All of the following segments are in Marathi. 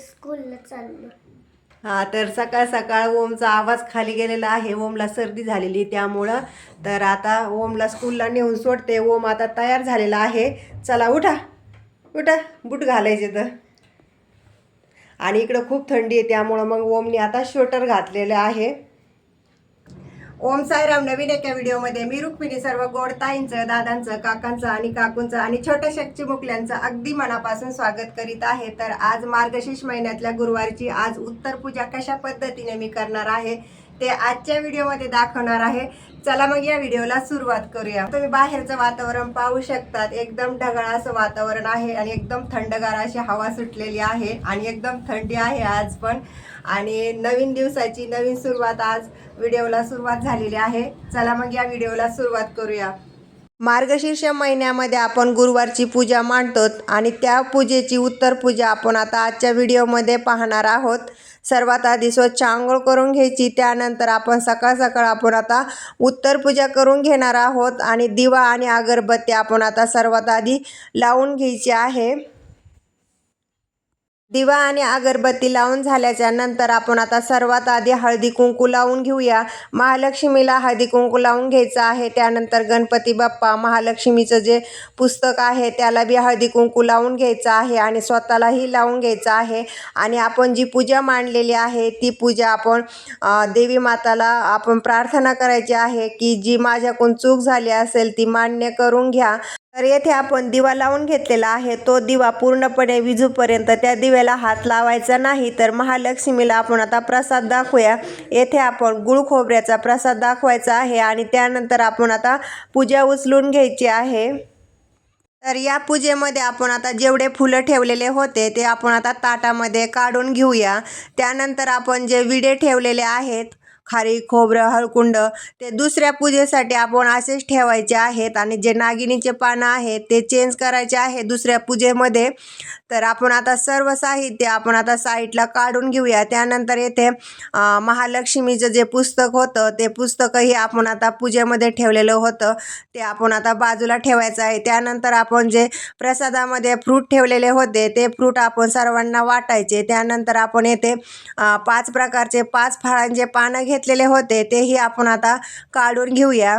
चाललो. हा तर सकाळ सकाळ ओमचा आवाज खाली गेलेला आहे. ओमला सर्दी झालेली त्यामुळं तर आता ओमला स्कूलला नेऊन सोडते. ओम आता तयार झालेला आहे. चला उठा. उठा. बूट घालायचे तर. आणि इकडं खूप थंडी आहे त्यामुळं मग ओमने आता श्वेटर घातलेलं आहे. ओम साईराम नवीन एका व्हिडिओमध्ये मी रुक्मिणी सर्व गोड ताईंचं दादांचं काकांचं आणि काकूंचं आणि छोट्या शक्ती मुकल्यांचं अगदी मनापासून स्वागत करीत आहे. तर आज मार्गशीर्ष महिन्यातल्या गुरुवारची आज उत्तर पूजा कशा पद्धतीने मी करणार आहे? ते आजच्या व्हिडिओमध्ये दाखवणार आहे. चला मग या व्हिडिओला सुरुवात करूया. तुम्ही बाहेरचं वातावरण पाहू शकतात. एकदम ढगाळ असं वातावरण आहे आणि एकदम थंडगार अशी हवा सुटलेली आहे आणि एकदम थंडी आहे आज पण. आणि नवीन दिवसाची नवीन सुरुवात आज व्हिडिओला सुरुवात झालेली आहे. चला मग या व्हिडिओला सुरुवात करूया. मार्गशीर्ष महिन्यामध्ये आपण गुरुवारची पूजा मांडतो आणि त्या पूजेची उत्तर पूजा आपण आता आजच्या व्हिडिओमध्ये पाहणार आहोत. सर्वात आधी स्वच्छ आंघोळ करून घ्यायची. त्यानंतर आपण सकाळ सकाळ आपण आता उत्तर पूजा करून घेणार आहोत आणि दिवा आणि अगरबत्ती आपण आता सर्वात आधी लावून घ्यायची आहे. दिवा आणि अगरबत्ती लावून झाल्याच्यानंतर आपण आता सर्वात आधी हळदी कुंकू लावून घेऊया. महालक्ष्मीला हळदी कुंकू लावून घ्यायचं आहे. त्यानंतर गणपती बाप्पा महालक्ष्मीचं जे पुस्तक आहे त्याला बी हळदी कुंकू लावून घ्यायचं आहे आणि स्वतःलाही लावून घ्यायचं आहे. आणि आपण जी पूजा मांडलेली आहे ती पूजा आपण देवी माताला आपण प्रार्थना करायची आहे की जी माझ्याकडून चूक झाली असेल ती मान्य करून घ्या. तर येथे आपण दिवा लावून घेतलेला आहे. तो दिवा पूर्णपणे विजूपर्यंत त्या दिव्याला हात लावायचा नाही. तर महालक्ष्मीला आपण आता प्रसाद दाखवूया. येथे आपण गुळ खोबऱ्याचा प्रसाद दाखवायचा आहे आणि त्यानंतर आपण आता पूजा उचलून घ्यायची आहे. तर या पूजेमध्ये आपण आता जेवढे फुलं ठेवलेले होते ते आपण आता ताटामध्ये काढून घेऊया. त्यानंतर आपण जे विडे ठेवलेले आहेत खारी खोबरं हळकुंड ते दुसऱ्या पूजेसाठी आपण असेच ठेवायचे आहेत. आणि जे नागिनीचे पानं आहेत ते चेंज करायचे आहे दुसऱ्या पूजेमध्ये. तर आपण आता सर्व साहित्य आपण आता साईटला काढून घेऊया. त्यानंतर येथे महालक्ष्मीचं जे पुस्तक होतं ते पुस्तकही आपण आता पूजेमध्ये ठेवलेलं होतं. ते आपण आता बाजूला ठेवायचं आहे. त्यानंतर आपण जे प्रसादामध्ये फ्रूट ठेवलेले होते ते फ्रूट आपण सर्वांना वाटायचे. त्यानंतर आपण येथे पाच प्रकारचे पाच फळांचे पानं घेत घेतलेले होते तेही आपण आता काढून घेऊया.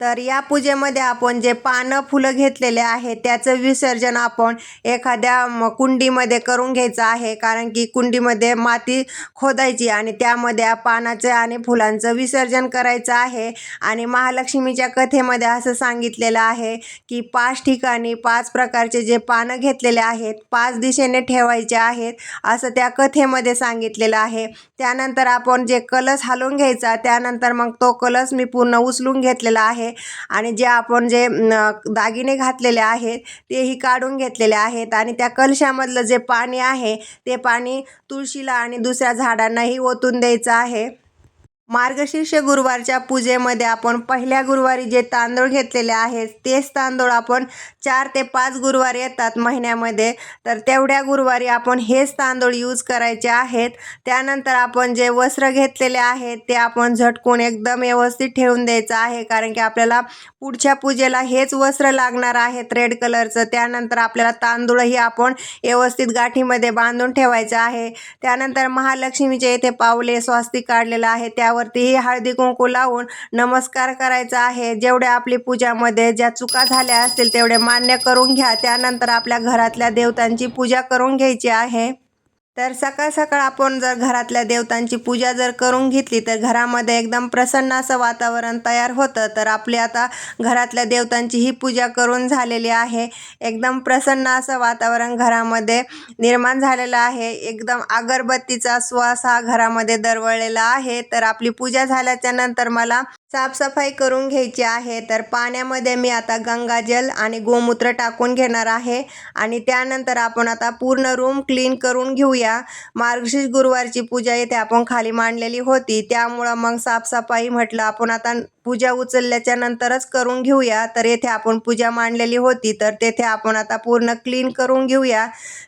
तर या पूजेमध्ये आपण जे पानं फुलं घेतलेले आहे त्याचं विसर्जन आपण एखाद्या म- कुंडीमध्ये करून घ्यायचं आहे. कारण की कुंडीमध्ये माती खोदायची आणि त्यामध्ये पानाचं आणि फुलांचं विसर्जन करायचं आहे. आणि महालक्ष्मीच्या कथेमध्ये असं सांगितलेलं आहे की पाच ठिकाणी पाच प्रकारचे जे पानं घेतलेले आहेत पाच दिशेने ठेवायचे आहेत असं त्या कथेमध्ये सांगितलेलं आहे. त्यानंतर आपण जे कलश हलवून घ्यायचा त्यानंतर मग तो कलश मी पूर्ण उचलून घेतलेला आहे. आणि जे आपण जे दागिने घातलेले आहेत तेही काढून घेतलेले आहेत आणि त्या कलशामधलं जे पाणी आहे ते पाणी तुळशीला आणि दुसऱ्या झाडांनाही ओतून द्यायचं आहे. मार्गशीर्ष गुरुवारच्या पूजेमध्ये आपण पहिल्या गुरुवारी जे तांदूळ घेतलेले आहेत तेच तांदूळ आपण चार ते पाच गुरुवार येतात महिन्यामध्ये. तर तेवढ्या गुरुवारी आपण हेच तांदूळ यूज करायचे आहेत. त्यानंतर आपण जे वस्त्र घेतलेले आहेत ते आपण झटकून एकदम व्यवस्थित ठेवून द्यायचं आहे. कारण की आपल्याला पुढच्या पूजेला हेच वस्त्र लागणार आहेत रेड कलरचं त्यानंतर आपल्याला तांदूळही आपण व्यवस्थित गाठीमध्ये बांधून ठेवायचं आहे. त्यानंतर महालक्ष्मीचे इथे पावले स्वास्तिक काढलेलं आहे. त्या त्यावरतीही हळदी कुंकू लावून नमस्कार करायचा आहे. जेवढ्या आपली पूजामध्ये ज्या चुका झाल्या असतील तेवढे मान्य करून घ्या. त्यानंतर आपल्या घरातल्या देवतांची पूजा करून घ्यायची आहे. तर सकाळ सकाळ आपण जर घरातल्या देवतांची पूजा जर करून घेतली तर घरामध्ये एकदम प्रसन्न असं वातावरण तयार होतं. तर आपली आता घरातल्या देवतांची ही पूजा करून झालेली आहे. एकदम प्रसन्न असं वातावरण घरामध्ये निर्माण झालेलं आहे. एकदम अगरबत्तीचा स्वास हा घरामध्ये दरवळलेला आहे. तर आपली पूजा झाल्याच्यानंतर मला साफसफाई करून घ्यायची आहे. तर पाण्यामध्ये मी आता गंगाजल आणि गोमूत्र टाकून घेणार आहे. आणि त्यानंतर आपण आता पूर्ण रूम क्लीन करून घेऊया. मार्गशीर्ष गुरुवारची पूजा येथे आपण खाली मांडलेली होती. त्यामुळं मग साफसफाई म्हटलं आपण आता पूजा उचलल्याच्या नंतरच करून घेऊया. तर येथे आपण पूजा मांडलेली होती. तर तेथे आपण आता पूर्ण क्लीन करून घेऊया.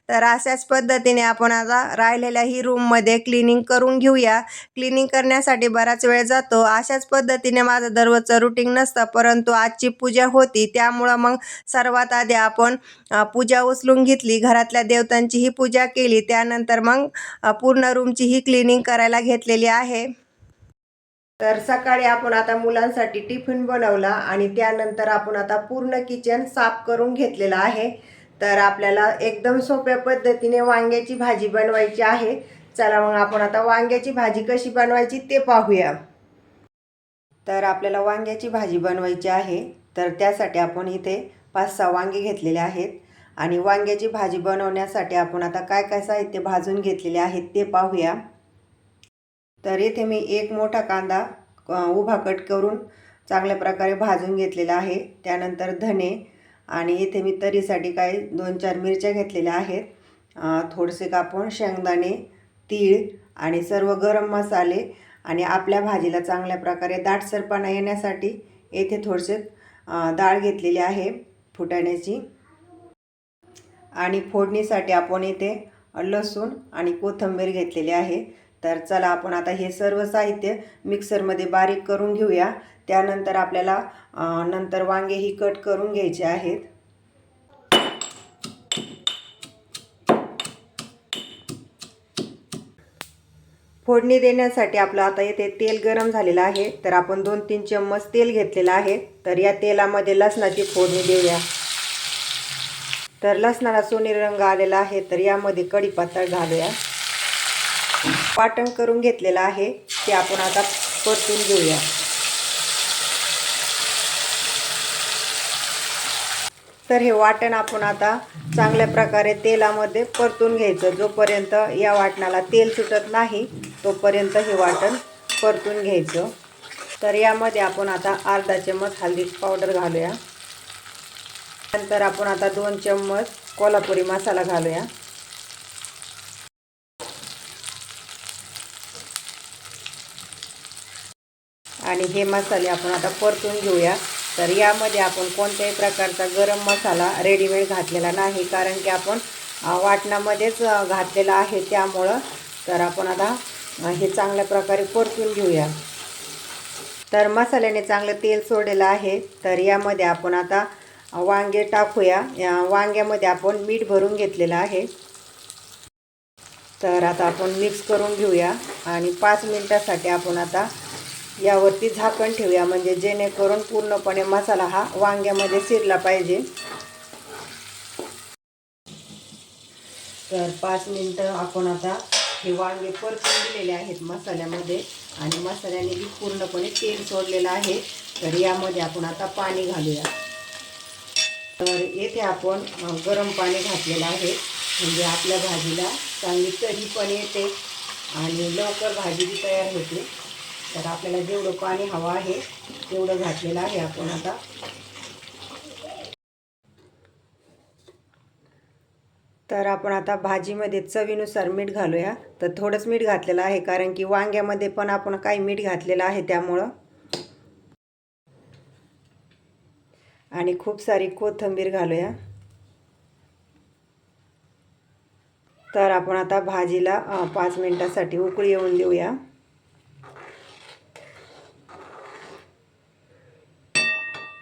तर अशाच पद्धतीने आपण आता राहिलेल्या ही रूममध्ये क्लिनिंग करून घेऊया. क्लिनिंग करण्यासाठी बराच वेळ जातो. अशाच पद्धतीने पद्धतीने माझं दररोजचं रुटीन नसतं परंतु आजची पूजा होती त्यामुळं मग सर्वात आधी आपण पूजा उचलून घेतली घरातल्या देवतांचीही पूजा केली त्यानंतर मग पूर्ण रूमचीही क्लिनिंग करायला घेतलेली आहे. तर सकाळी आपण आता मुलांसाठी टिफिन बनवला आणि त्यानंतर आपण आता पूर्ण किचन साफ करून घेतलेलं आहे. तर आपल्याला एकदम सोप्या पद्धतीने वांग्याची भाजी बनवायची आहे. चला मग आपण आता वांग्याची भाजी कशी बनवायची ते पाहूया. तर आपल्याला वांग्याची भाजी बनवायची आहे तर त्यासाठी आपण इथे पाच सहा वांगे घेतलेले आहेत. आणि वांग्याची भाजी बनवण्यासाठी आपण आता काय काय साहित्य भाजून घेतलेले आहेत ते पाहूया. तर इथे मी एक मोठा कांदा उभा कट करून चांगल्या प्रकारे भाजून घेतलेला आहे. त्यानंतर धने आणि इथे मी तरीसाठी काही दोन चार मिरच्या घेतलेल्या आहेत. थोडेसे कापून शेंगदाणे तीळ आणि सर्व गरम मसाले आणि आपल्या भाजीला चांगल्या प्रकारे दाटसरपणा येण्यासाठी येथे थोडेसे डाळ घेतलेली आहे फुटाण्याची. आणि फोडणीसाठी आपण इथे लसूण आणि कोथिंबीर घेतलेली आहे. तर चला आपण आता हे सर्व साहित्य मिक्सरमध्ये बारीक करून घेऊया. त्यानंतर आपल्याला नंतर नंतर वांगेही कट करून घ्यायचे आहेत. फोडणी देण्यासाठी आपलं आता येथे तेल गरम झालेलं आहे. तर आपण दोन तीन चम्मच तेल घेतलेलं आहे. तर या तेलामध्ये लसणाची फोडणी देऊया. तर लसणाला सोनेरी रंग आलेला आहे. तर यामध्ये कढीपत्ता घालूया. वाटण करून घेतलेलं आहे. ते आपण आता परतून घेऊया. तर हे वाटण आपण आता चांगल्या प्रकारे तेलामध्ये परतून घ्यायचं. जोपर्यंत या वाटणाला तेल सुटत नाही तोपर्यंत हे वाटण परतून घ्यायचं. तर यामध्ये आपण आता अर्धा चम्मच हळदी पावडर घालूया. नंतर आपण आता दोन चम्मच कोल्हापुरी मसाला घालूया. आणि हे मसाले आपण आता परतून घेऊया. तर यामध्ये आपण कोणत्याही प्रकारचा गरम मसाला रेडीमेड घातलेला नाही कारण की आपण वाटणामध्येच घातलेला आहे त्यामुळं तर आपण आता हे चांगल्या प्रकारे परतून घेऊया. तर मसाल्याने चांगलं तेल सोडलेलं आहे. तर यामध्ये आपण आता वांगे टाकूया. या वांग्यामध्ये आपण मीठ भरून घेतलेलं आहे. तर आता आपण मिक्स करून घेऊया आणि पाच मिनटासाठी आपण आता यावरती झाकण ठेवूया. म्हणजे जेणेकरून पूर्णपणे मसाला हा वांग्यामध्ये शिरला पाहिजे. तर पाच मिनटं आपण आता हे वांगे परतून दिलेले आहेत मसाल्यामध्ये. आणि मसाल्याने बी पूर्णपणे तेल सोडलेलं आहे. तर यामध्ये आपण आता पाणी घालूया. तर येथे आपण गरम पाणी घातलेलं आहे. म्हणजे आपल्या भाजीला चांगली तरी पण येते. आणि लवकर भाजी बी तयार होते. तर आपल्याला जेवढं पाणी हवं आहे तेवढं घातलेलं आहे आपण आता. तर आपण आता भाजीमध्ये चवीनुसार मीठ घालूया. तर थोडंच मीठ घातलेलं आहे कारण की वांग्यामध्ये पण आपण काही मीठ घातलेलं आहे त्यामुळं. आणि खूप सारी कोथिंबीर घालूया. तर आपण आता भाजीला पाच मिनटासाठी उकळी येऊन देऊया.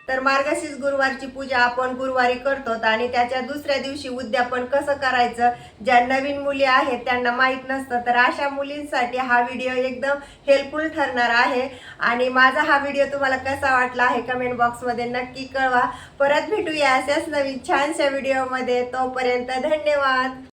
तर मार्गशीर्ष गुरुवारची पूजा आपण गुरुवारी करतो आणि त्याच्या दुसऱ्या दिवशी उद्यापन कसं करायचं? ज्या नवीन मुली आहेत त्यांना माहीत नसतं तर अशा मुलींसाठी हा व्हिडिओ एकदम हेल्पफुल ठरणार आहे. आणि माझा हा व्हिडिओ तुम्हाला कसा वाटला आहे कमेंट बॉक्समध्ये नक्की कळवा. परत भेटूया अशाच नवीन छानशा व्हिडिओमध्ये. तोपर्यंत धन्यवाद!